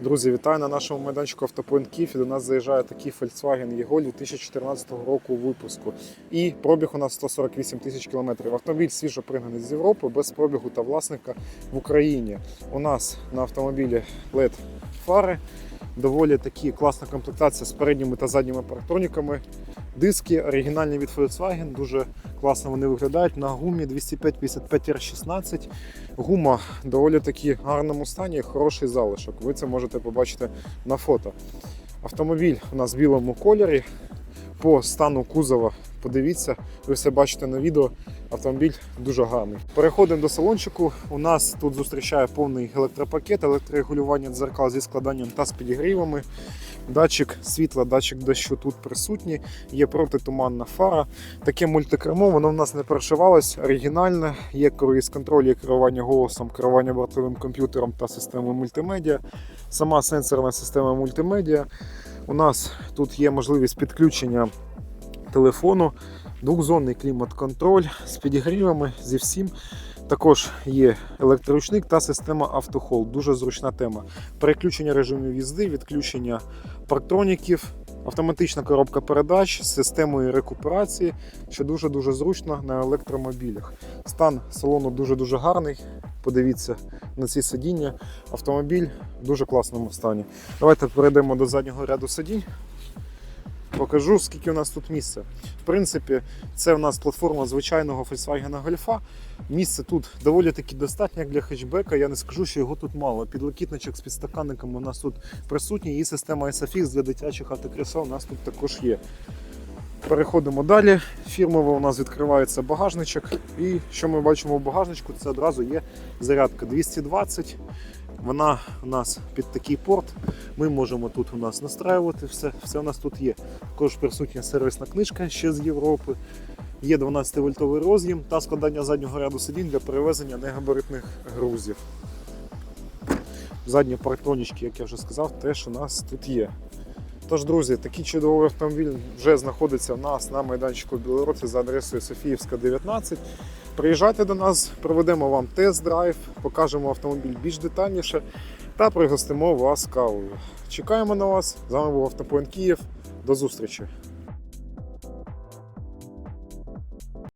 Друзі, вітаю на нашому майданчику Автопоінт Київ. До нас заїжджає такий Volkswagen Єголь 2014 року випуску. І пробіг у нас 148 тисяч кілометрів. Автомобіль свіжо пригнаний з Європи, без пробігу та власника в Україні. У нас на автомобілі LED фари. Доволі такі класна комплектація з передніми та задніми парктроніками. Диски оригінальні від Volkswagen, дуже класно вони виглядають. На гумі 205-55 R16. Гума доволі таки гарному стані, хороший залишок. Ви це можете побачити на фото. Автомобіль у нас в білому кольорі. По стану кузова, подивіться, ви все бачите на відео. Автомобіль дуже гарний. Переходимо до салончику. У нас тут зустрічає повний електропакет, електрорегулювання дзеркал зі складанням та з підігрівами. Датчик світла, датчик дощу тут присутні. Є протитуманна фара. Таке мультикермо, воно в нас не перешивалось, оригінальне. Є круїз контроль, є керування голосом, керування бортовим комп'ютером та системою мультимедіа. Сама сенсорна система мультимедіа. У нас тут є можливість підключення телефону, двохзонний клімат-контроль з підігрівами, зі всім. Також є електроручник та система автохол. Дуже зручна тема. Переключення режимів їзди, відключення парктроніків, автоматична коробка передач з системою рекуперації, що дуже-дуже зручно на електромобілях. Стан салону дуже-дуже гарний. Подивіться на ці сидіння. Автомобіль в дуже класному стані. Давайте перейдемо до заднього ряду сидінь. Покажу, скільки у нас тут місця. Принципі, це у нас платформа звичайного Volkswagen Golf. Місце тут доволі таки достатньо для хетчбека. Я не скажу, що його тут мало. Підлокітничок з підстаканниками у нас тут присутній, і система SFX для дитячих автокрісел у нас тут також є. Переходимо далі. Фірмово у нас відкривається багажничок. І що ми бачимо в багажничку, це одразу є зарядка 220. Вона у нас під такий порт. Ми можемо тут у нас настраювати все. Все у нас тут є. Також присутня сервісна книжка ще з Європи. Є 12-вольтовий роз'єм та складання заднього ряду сидінь для перевезення негабаритних грузів. Задні парктронічки, як я вже сказав, теж у нас тут є. Тож, друзі, такий чудовий автомобіль вже знаходиться в нас на майданчику Білорусі за адресою Софіївська, 19. Приїжджайте до нас, проведемо вам тест-драйв, покажемо автомобіль більш детальніше та пригостимо вас кавою. Чекаємо на вас. З вами був Автопоінт Київ. До зустрічі!